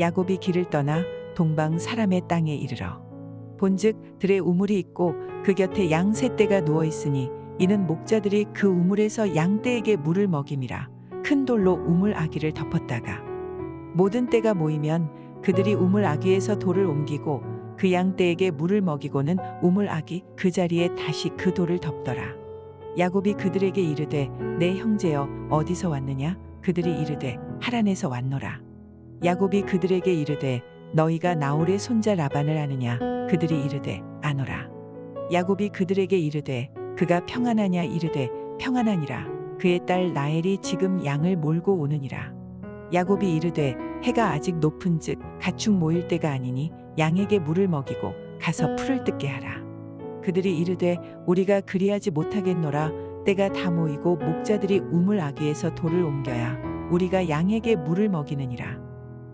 야곱이 길을 떠나 동방 사람의 땅에 이르러 본즉 들에 우물이 있고 그 곁에 양 세 떼가 누워 있으니 이는 목자들이 그 우물에서 양 떼에게 물을 먹임이라 큰 돌로 우물 아기를 덮었다가 모든 떼가 모이면 그들이 우물 아기에서 돌을 옮기고 그 양 떼에게 물을 먹이고는 우물 아기 그 자리에 다시 그 돌을 덮더라. 야곱이 그들에게 이르되 내 형제여 어디서 왔느냐? 그들이 이르되 하란에서 왔노라 야곱이 그들에게 이르되 너희가 나홀의 손자 라반을 아느냐? 그들이 이르되 아노라. 야곱이 그들에게 이르되 그가 평안하냐? 이르되 평안하니라. 그의 딸 라헬이 지금 양을 몰고 오느니라. 야곱이 이르되 해가 아직 높은즉 가축 모일 때가 아니니 양에게 물을 먹이고 가서 풀을 뜯게 하라. 그들이 이르되 우리가 그리하지 못하겠노라. 때가 다 모이고 목자들이 우물 아기에서 돌을 옮겨야 우리가 양에게 물을 먹이느니라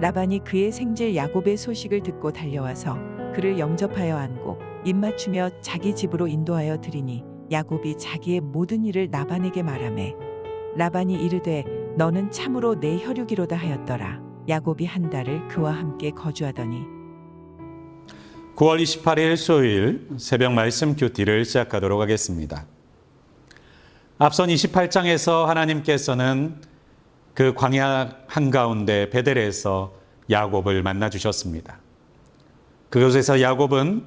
라반이 그의 생질 야곱의 소식을 듣고 달려와서 그를 영접하여 안고 입맞추며 자기 집으로 인도하여 드리니 야곱이 자기의 모든 일을 라반에게 말하매 라반이 이르되 너는 참으로 내 혈육이로다 하였더라 야곱이 한 달을 그와 함께 거주하더니 9월 28일 수요일 새벽 말씀 큐티를 시작하도록 하겠습니다. 앞선 28장에서 하나님께서는 그 광야 한가운데 베델에서 야곱을 만나 주셨습니다. 그곳에서 야곱은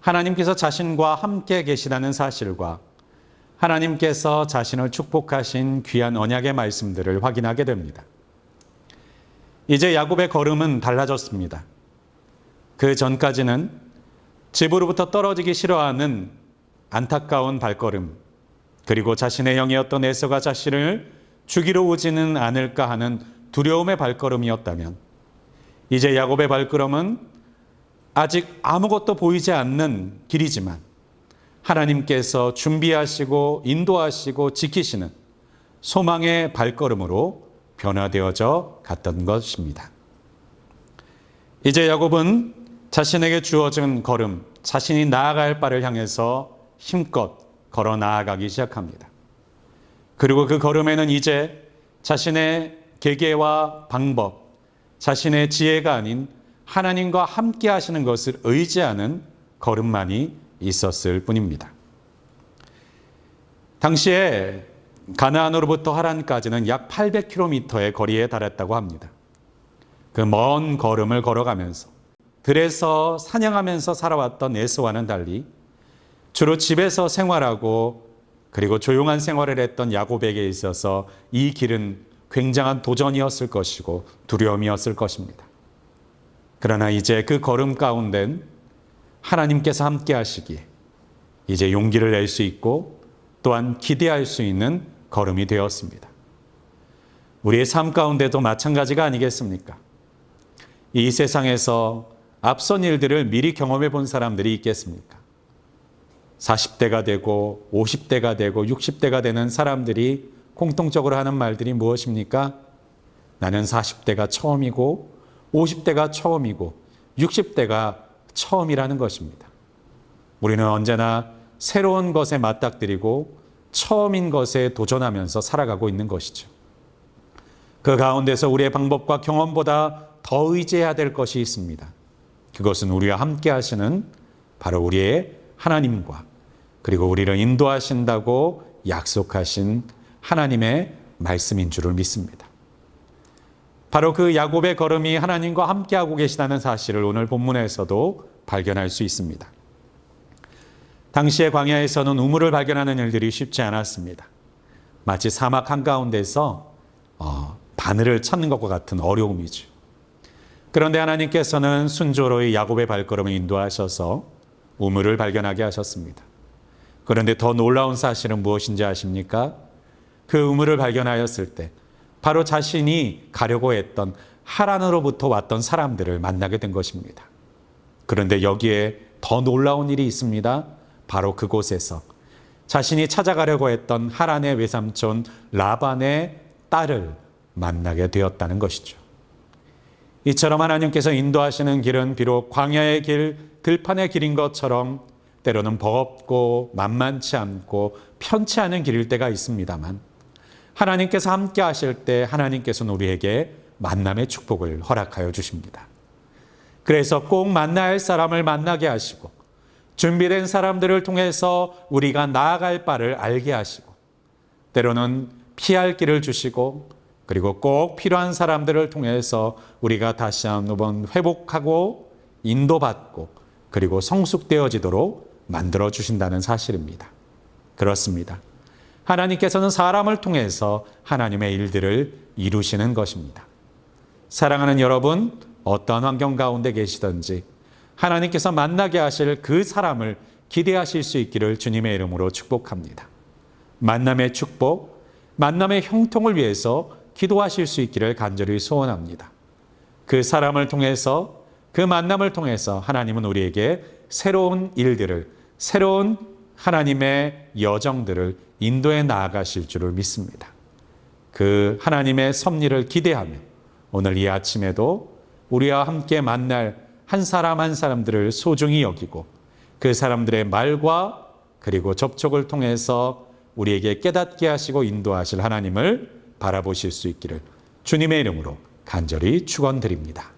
하나님께서 자신과 함께 계시다는 사실과 하나님께서 자신을 축복하신 귀한 언약의 말씀들을 확인하게 됩니다. 이제 야곱의 걸음은 달라졌습니다. 그 전까지는 집으로부터 떨어지기 싫어하는 안타까운 발걸음, 그리고 자신의 형이었던 에서가 자신을 죽이러 오지는 않을까 하는 두려움의 발걸음이었다면, 이제 야곱의 발걸음은 아직 아무것도 보이지 않는 길이지만, 하나님께서 준비하시고 인도하시고 지키시는 소망의 발걸음으로 변화되어져 갔던 것입니다. 이제 야곱은 자신에게 주어진 걸음, 자신이 나아갈 바를 향해서 힘껏 걸어 나아가기 시작합니다. 그리고 그 걸음에는 이제 자신의 계계와 방법, 자신의 지혜가 아닌 하나님과 함께 하시는 것을 의지하는 걸음만이 있었을 뿐입니다. 당시에 가나안으로부터 하란까지는 약 800km의 거리에 달했다고 합니다. 그 먼 걸음을 걸어가면서 들에서 사냥하면서 살아왔던 에스와는 달리 주로 집에서 생활하고 그리고 조용한 생활을 했던 야곱에게 있어서 이 길은 굉장한 도전이었을 것이고 두려움이었을 것입니다. 그러나 이제 그 걸음 가운데는 하나님께서 함께 하시기에 이제 용기를 낼 수 있고 또한 기대할 수 있는 걸음이 되었습니다. 우리의 삶 가운데도 마찬가지가 아니겠습니까? 이 세상에서 앞선 일들을 미리 경험해 본 사람들이 있겠습니까? 40대가 되고 50대가 되고 60대가 되는 사람들이 공통적으로 하는 말들이 무엇입니까? 나는 40대가 처음이고 50대가 처음이고 60대가 처음이라는 것입니다. 우리는 언제나 새로운 것에 맞닥뜨리고 처음인 것에 도전하면서 살아가고 있는 것이죠. 그 가운데서 우리의 방법과 경험보다 더 의지해야 될 것이 있습니다. 그것은 우리와 함께 하시는 바로 우리의 하나님과 그리고 우리를 인도하신다고 약속하신 하나님의 말씀인 줄을 믿습니다. 바로 그 야곱의 걸음이 하나님과 함께하고 계시다는 사실을 오늘 본문에서도 발견할 수 있습니다. 당시의 광야에서는 우물을 발견하는 일들이 쉽지 않았습니다. 마치 사막 한가운데서 어, 바늘을 찾는 것과 같은 어려움이죠. 그런데 하나님께서는 순조로이 야곱의 발걸음을 인도하셔서 우물을 발견하게 하셨습니다. 그런데 더 놀라운 사실은 무엇인지 아십니까? 그 우물을 발견하였을 때 바로 자신이 가려고 했던 하란으로부터 왔던 사람들을 만나게 된 것입니다. 그런데 여기에 더 놀라운 일이 있습니다. 바로 그곳에서 자신이 찾아가려고 했던 하란의 외삼촌 라반의 딸을 만나게 되었다는 것이죠. 이처럼 하나님께서 인도하시는 길은 비록 광야의 길, 들판의 길인 것처럼 때로는 버겁고 만만치 않고 편치 않은 길일 때가 있습니다만 하나님께서 함께 하실 때 하나님께서는 우리에게 만남의 축복을 허락하여 주십니다. 그래서 꼭 만나야 할 사람을 만나게 하시고 준비된 사람들을 통해서 우리가 나아갈 바를 알게 하시고 때로는 피할 길을 주시고 그리고 꼭 필요한 사람들을 통해서 우리가 다시 한번 회복하고 인도받고 그리고 성숙되어지도록 만들어 주신다는 사실입니다. 그렇습니다. 하나님께서는 사람을 통해서 하나님의 일들을 이루시는 것입니다. 사랑하는 여러분, 어떤 환경 가운데 계시든지 하나님께서 만나게 하실 그 사람을 기대하실 수 있기를 주님의 이름으로 축복합니다. 만남의 축복, 만남의 형통을 위해서 기도하실 수 있기를 간절히 소원합니다. 그 사람을 통해서 그 만남을 통해서 하나님은 우리에게 새로운 일들을 새로운 하나님의 여정들을 인도해 나아가실 줄을 믿습니다. 그 하나님의 섭리를 기대하며 오늘 이 아침에도 우리와 함께 만날 한 사람 한 사람들을 소중히 여기고 그 사람들의 말과 그리고 접촉을 통해서 우리에게 깨닫게 하시고 인도하실 하나님을 바라보실 수 있기를 주님의 이름으로 간절히 축원드립니다.